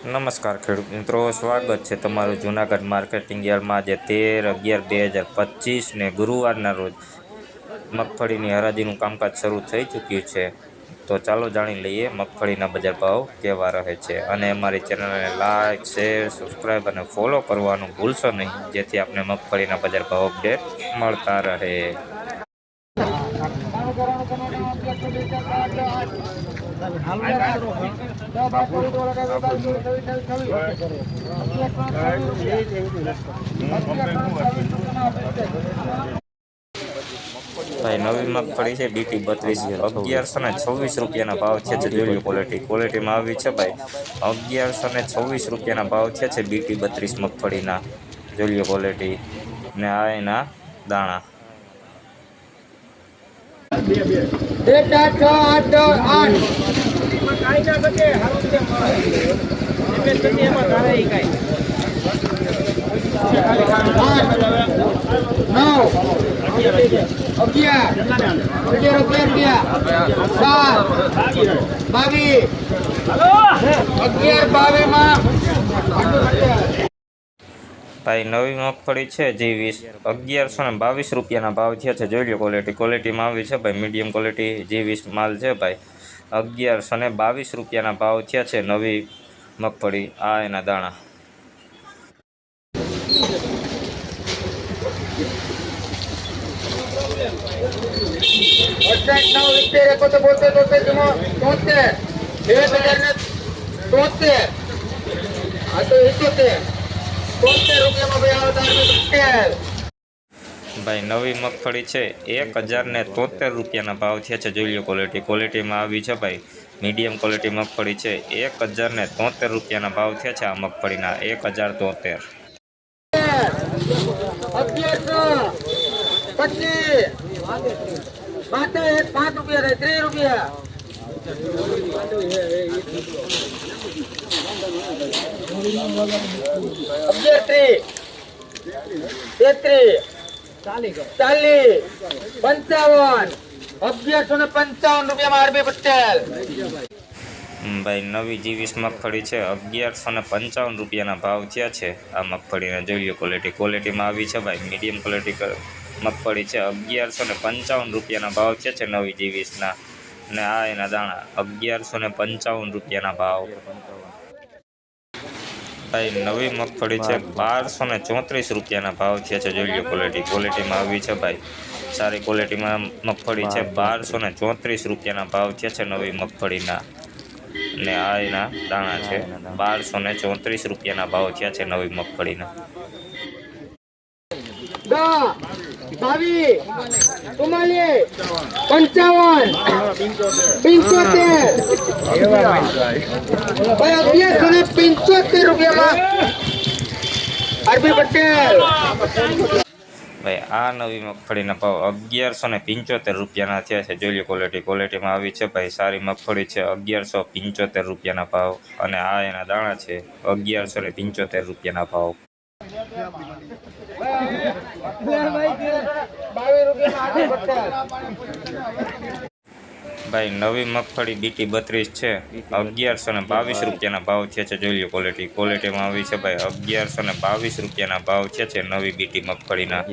નમસ્કાર ખેડૂત મિત્રો, સ્વાગત છે તમારું જૂનાગઢ માર્કેટિંગ યાર્ડમાં આજે તેર અગિયાર બે હજાર પચીસને ગુરુવારના રોજ મગફળીની હરાજીનું કામકાજ શરૂ થઈ ચૂક્યું છે. તો ચાલો જાણી લઈએ મગફળીના બજાર ભાવ કેવા રહે છે. અને અમારી ચેનલને લાઇક શેર સબસ્ક્રાઈબ અને ફોલો કરવાનું ભૂલશો નહીં, જેથી આપને મગફળીના બજાર ભાવ અપડેટ મળતા રહે. ભાઈ, નવી મગફળી છે બીટી બત્રીસ. અગિયારસો ને છવ્વીસ રૂપિયાના ભાવ છે જે ક્વોલિટી ક્વોલિટીમાં આવી છે ભાઈ. અગિયારસો ને છવ્વીસ રૂપિયાના ભાવ છે બીટી બત્રીસ મગફળીના. જોઈ ક્વોલિટી ને આ એના દાણા. એક આઠ છ આઠ આઠ નવ અગિયાર અગિયાર અગિયાર અગિયાર સાત બાવીસ અગિયાર બાવીસમાં ભાઈ નવી મગફળી છે જે વીસ, અગિયારસો ને બાવીસ રૂપિયાના ભાવ થયા છે. જોઈ લો ક્વોલિટી ક્વોલિટીમાં આવી છે ભાઈ. મીડિયમ ક્વોલિટી જે વીસ માલ છે ભાઈ. અગિયારસો ને બાવીસ રૂપિયાના ભાવ થયા છે નવી મગફળી. આ એના દાણા. તોતેર. આ તો એકોતેર. ભાઈ નવી મગફળી છે એક હજાર ને તોતેર રૂપિયાના ભાવ થયા છે જોઈ લો ક્વોલિટી ક્વોલિટીમાં આવી છે ભાઈ મીડિયમ ક્વોલિટી મગફળી છે એક હજાર ને તોતેર રૂપિયાના ભાવ થયા છે આ મગફળીના એક હજાર તોતેર. પાંચ રૂપિયા ત્રીસ રૂપિયા. અગિયારસો ને પંચાવન રૂપિયામાં ભાઈ, નવી જીવીસ મગફળી છે. અગિયારસો ને પંચાવન રૂપિયાના ભાવ થયા છે. આ મગફળીને જોઈ લો ક્વોલિટી ક્વોલિટીમાં આવી છે, ભાઈ. મીડિયમ ક્વોલિટી મગફળી છે. અગિયારસો ને પંચાવન રૂપિયાના ભાવ થયા છે નવી જીવીસના. અને આ એના દાણા અગિયારસો ને પંચાવન રૂપિયાના ભાવ. ભાઈ, નવી મગફળી છે. બારસો ને ચોત્રીસ રૂપિયાના ભાવ થયા છે. જોઈ લો ક્વોલિટી ક્વોલિટીમાં આવી છે ભાઈ. સારી ક્વોલિટીમાં મગફળી છે. બારસો ને ચોત્રીસ રૂપિયાના ભાવ થયા છે નવી મગફળીના. ને આ એના દાણા છે. બારસો ને ચોત્રીસ રૂપિયાના ભાવ થયા છે નવી મગફળીના. બાવીસ, ચુમ્માલીસ, પંચાવન, પંચોતેર. ભાઈ અગિયારસો રૂપિયામાં અરબી પટેલ. ભાઈ, આ નવી મગફળીના ભાવ અગિયારસો ને પંચોતેર રૂપિયાના થયા છે. જોઈ લો ક્વોલિટી ક્વોલિટીમાં આવી છે. ભાઈ, સારી મગફળી છે. અગિયારસો પંચોતેર રૂપિયાના ભાવ અને આ એના દાણા છે. અગિયારસો ને પંચોતેર રૂપિયાના ભાવ. ભાઈ, નવી મગફળી બીટી બત્રીસ છે. અગિયારસો ને બાવીસ રૂપિયાના ભાવ છે. જોઈ લો ક્વોલિટી ક્વોલિટીમાં આવી છે ભાઈ. અગિયારસો ને બાવીસ રૂપિયાના ભાવ છે નવી બીટી મગફળીના.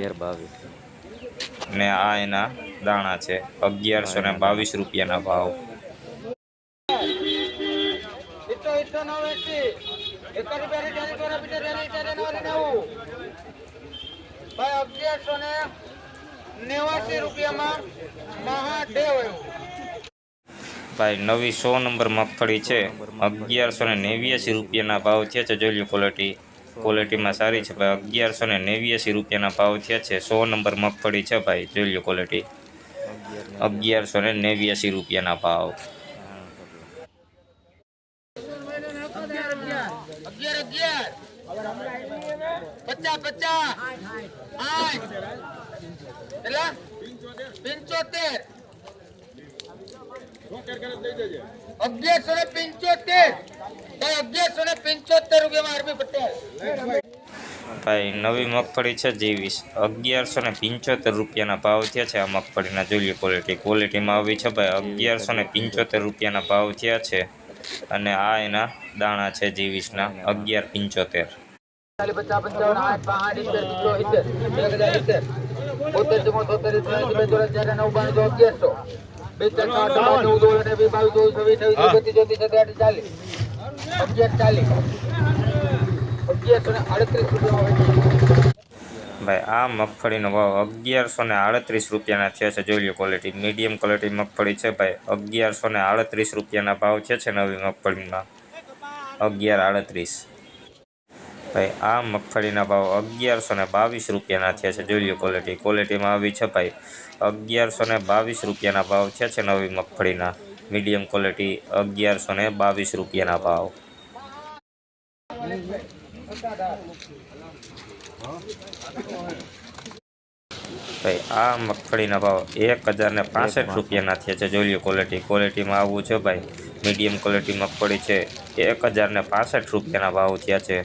ને આ એના દાણા છે. અગિયારસો ને બાવીસ રૂપિયાના ભાવ. ઇઠ્ઠો ભાઈ અગિયારસો ને નેવાસી રૂપિયામાં મહાદેવ આવ્યું. ભાઈ નવી સો નંબર મગફળી છે. અગિયારસો ને નેવ્યાસી રૂપિયાના ભાવ થયા છે. જોઈ લો ક્વોલિટી ક્વોલિટીમાં સારી છે ભાઈ. અગિયારસો ને નેવ્યાસી રૂપિયાના ભાવ થયા છે. સો નંબર મગફળી છે ભાઈ. જોઈ લો ક્વોલિટી અગિયારસો ને નેવ્યાસી રૂપિયાના ભાવ. અગિયાર અગિયાર. પચાસ પચાસ. આઠ. કેટલા અગિયારસો ને પંચોતેર. અગિયારસો ને પંચોતેર રૂપિયામાં આરબી પટેલ. ભાઈ, નવી મગફળી છે જેવીસ. અગિયારસો ને પંચોતેર રૂપિયાના ભાવ થયા છે આ મગફળીના. જોઈએ ક્વોલિટી ક્વોલિટીમાં આવી છે ભાઈ, અગિયારસો ને પંચોતેર રૂપિયાના ભાવ થયા છે. અને આ એના દાણા છે જીવીસના. અગિયાર પંચોતેર. ભાઈ આ મગફળીનો ભાવ અગિયારસો ને આડત્રીસ રૂપિયાના થયા છે. જોઈ લો ક્વોલિટી મીડિયમ ક્વોલિટી મગફળી છે ભાઈ. અગિયારસો ને આડત્રીસ રૂપિયાના ભાવ છે છે નવી મગફળીના અગિયાર આડત્રીસ. ભાઈ, આ મગફળીના ભાવ અગિયારસો ને બાવીસ રૂપિયાના થયા છે. જોઈ લો ક્વોલિટી ક્વોલિટીમાં આવી છે ભાઈ. અગિયારસો ને બાવીસ રૂપિયાના ભાવ છે છે નવી મગફળીના. મીડિયમ ક્વોલિટી અગિયારસો ને બાવીસ રૂપિયાના ભાવ. ભાઈ, આ મગફળીના ભાવ એક હજાર ને પાસઠ રૂપિયાના થયા છે. જોઈ લો ક્વોલિટી ક્વોલિટીમાં આવું છે ભાઈ. મીડિયમ ક્વોલિટી મગફળી છે. એક હજાર ને પાસઠ રૂપિયાના ભાવ થયા છે.